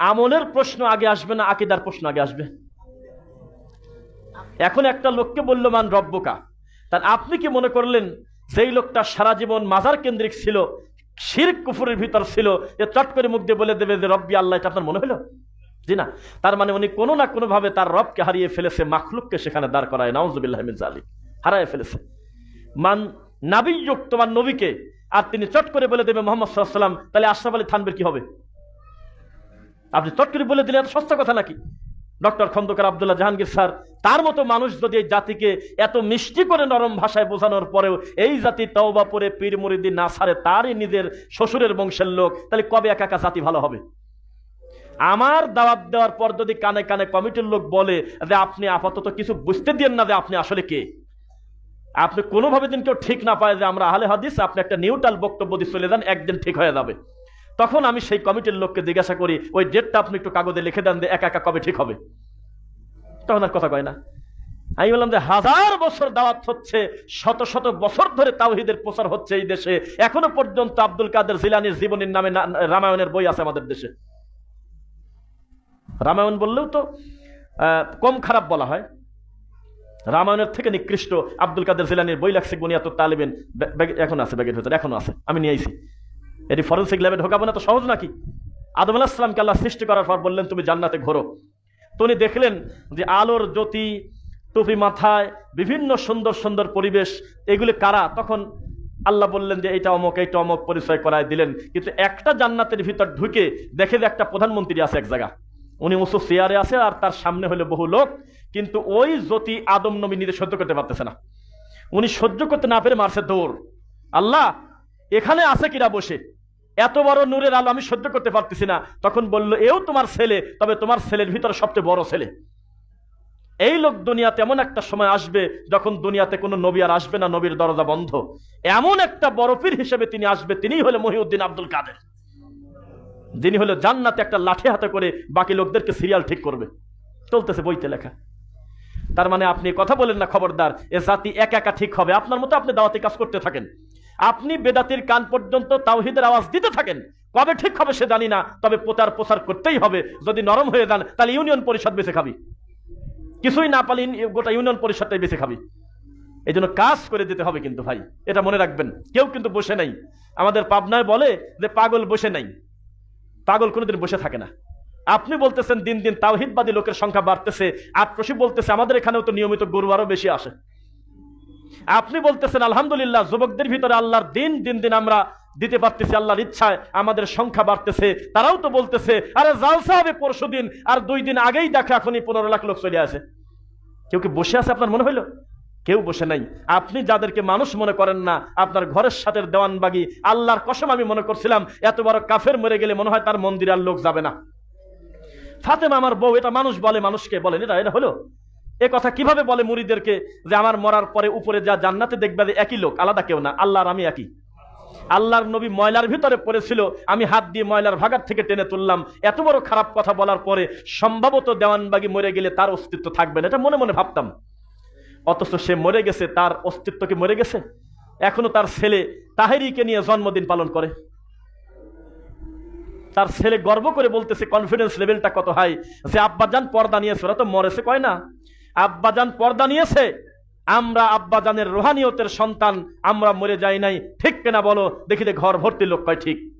আমলের প্রশ্ন আগে আসবে না আকিদার প্রশ্ন আগে আসবে? এখন একটা লোককে বলল মান রব্বকা। তার আপনি কি মনে করলেন যেই লোকটা সারা জীবন মাজার কেন্দ্রিক ছিল, শিরক কুফুরের ভিতর ছিল যে চট করে মুখ দিয়ে বলে দেবে যে, রব্বি আল্লাহ, এটা আপনার মনে হলো? জি না। তার মানে উনি কোনো না কোনোভাবে তার রবকে হারিয়ে ফেলেছে, মাখলুককে সেখানে দাঁড় করায়, নাউজুবিল্লাহ মিন জালিক হারায় ফেলেছে। মান নাবিযুক তোমার নবীকে, আর তিনি চট করে বলে দেবে মোহাম্মদ সাল্লাম তাহলে আশরাফ আলী থানবের কি হবে? আপনি চট করে বলে দিলেন এত সস্তা কথা নাকি? ডক্টর খন্দকার আবদুল্লাহ জাহাঙ্গীর স্যার, তার মতো মানুষ যদি এই জাতিকে এত মিষ্টি করে নরম ভাষায় বোঝানোর পরেও এই জাতি তওবা পরে পীর মুরিদি না সারে তারই নিজের শ্বশুরের বংশের লোক, তাহলে কবে একা একা জাতি ভালো হবে? আমার দাওয়াত দেওয়ার পর যদি কানে কানে কমিটির লোক বলে যে আপনি আপাতত কিছু বুঝতে দিন না যে আপনি আসলে কে? আপনি কোনোভাবে দিন কেউ ঠিক না পায় যে আমরা আহলে হাদিস, আপনি একটা নিউট্রাল বক্তব্য দিয়ে চলে যান, একদিন ঠিক হয়ে যাবে। তখন আমি সেই কমিটির লোককে জিজ্ঞাসা করি, ওই ডেটটা আপনি একটু কাগজে লিখে দেন যে একা একা কবে ঠিক হবে? তখন আর কথা কয় না। আমি বললাম যে, হাজার বছর দাওয়াত হচ্ছে, শত শত বছর ধরে তাওহিদের প্রচার হচ্ছে এই দেশে। এখনও পর্যন্ত আব্দুল কাদের জিলানির জীবনীর নামে রামায়ণের বই আছে আমাদের দেশে। রামায়ণ বললেও তো কম খারাপ বলা হয়। রামায়ণের থেকে নিকৃষ্ট আব্দুল কাদের জিলানির বই লাগছে বুনিয়াত তালিবেন। এখন আছে, ব্যাগের ভেতরে, এখনও আছে, আমি নিয়ে আইছি। এটি ফরেন্সিক ল্যাবে ঢোকাবো না তো সহজ নাকি? আদম আলাহিসামকে আল্লাহ সৃষ্টি করার পর বললেন, তুমি জান্নাতে ঘোরো। তো উনি দেখলেন যে আলোর জ্যোতি, টুপি মাথায় বিভিন্ন সুন্দর সুন্দর পরিবেশ, এগুলি কারা? তখন আল্লাহ বললেন যে, এইটা অমক এইটা অমক পরিচয় করায় দিলেন। কিন্তু একটা জান্নাতের ভিতর ঢুকে দেখে যে একটা প্রধানমন্ত্রী আছে এক জায়গা। উনি উঁচু চেয়ারে আছে আর তার সামনে হলো বহু লোক, কিন্তু ওই জ্যোতি আদম নবী নিজে সহ্য করতে পারতেছে না। উনি সহ্য করতে না পেরে মারছে দৌড়। আল্লাহ, এখানে আছে কিরা বসে? এত বড় নূরের আলো আমি সহ্য করতে পারতেছি না। তখন বলল, এও তোমার ছেলে, তবে তোমার ছেলের ভিতরে সবচেয়ে বড় ছেলে। এই লোক দুনিয়াতে এমন একটা সময় আসবে যখন দুনিয়াতে কোনো নবী আর আসবে না, নবীর দরজা বন্ধ। এমন একটা বড় পীর হিসেবে তিনি আসবে, তিনিই হলে মহিউদ্দিন আব্দুল কাদের। যিনি হলো জান্নাতে একটা লাঠি হাতে করে বাকি লোকদেরকে সিরিয়াল ঠিক করবে। চলতেছে বইতে লেখা। তার মানে আপনি কথা বলেন না, খবরদার। এ জাতি একা একা ঠিক হবে। আপনার মতো আপনি দাওয়াতি কাজ করতে থাকেন। আপনি বেদাতির কান পর্যন্ত তাওহিদের আওয়াজ দিতে থাকেন। কবে ঠিক হবে সে জানি না, তবে প্রচার প্রসার করতেই হবে। যদি নরম হয়ে যান, তাহলে ইউনিয়ন পরিষদ বেছে খাবি। কিছুই না পালি গোটা ইউনিয়ন পরিষদটাই বেছে খাবি। এই জন্য কাজ করে দিতে হবে কিন্তু ভাই, এটা মনে রাখবেন। কেউ কিন্তু বসে নাই। আমাদের পাবনায় বলে যে পাগল বসে নাই। পাগল কোনোদিন বসে থাকে না। আপনি বলতেছেন দিন দিন তাওহিদবাদী লোকের সংখ্যা বাড়তেছে। আটপ্রসী বলতেছে, আমাদের এখানেও তো নিয়মিত গরু আরও বেশি আসে। আপনি বলতেছেন, আলহামদুলিল্লাহ, যুবকদের ভিতরে আল্লাহর দিন দিন দিন আমরা দিতে পারতেছি, আল্লাহর ইচ্ছায় আমাদের সংখ্যা বাড়তেছে। তারাও তো বলতেছে, আরে জালসা হবে পরশু দিন আর দুই দিন আগেই দেখো, এখনই পনেরো লাখ লোক চলে আসে। কেউ কি বসে আছে আপনার মনে হইল? কেউ বসে নাই। আপনি যাদেরকে মানুষ মনে করেন না, আপনার ঘরের সাথে দেওয়ানবাগি, আল্লাহর কসম আমি মনে করছিলাম, এত বড় কাফের মরে গেলে মনে হয় তার মন্দিরে আর লোক যাবে না। ফাতেমা আমার বউ, এটা মানুষ বলে, মানুষকে বলেন, এটা এটা হলো? এ কথা কীভাবে বলে মুড়িদেরকে যে আমার মরার পরে উপরে যা জান্নাতে দেখবে একই লোক? আলাদা কেউ না। আল্লাহ আর আমি একই। আল্লাহর নবী ময়লার ভিতরে পড়েছিল। আমি হাত দিয়ে ময়লার ভাগার থেকে টেনে তুললাম। এত বড় খারাপ কথা বলার পরে সম্ভবত দেওয়ানবাগি মরে গেলে তার অস্তিত্ব থাকবে না। এটা মনে মনে ভাবতাম। অথচ সে মরে গেছে, তার অস্তিত্ব কি মরে গেছে? এখনও তার ছেলে তাহেরিকে নিয়ে জন্মদিন পালন করে। তার ছেলে গর্ব করে বলতেছে কনফিডেন্স লেভেলটা কত হাই যে, আব্বাজান পর্দা নিয়েছে, ওরা তো মরেছে। কয় না? আব্বাজান পর্দা নিয়েছে। আমরা আব্বাজানের রোহানিয়তের সন্তান, আমরা মরে যাই নাই। ঠিক কেনা বলো? দেখিতে ঘর ভর্তি লোক কয় ঠিক।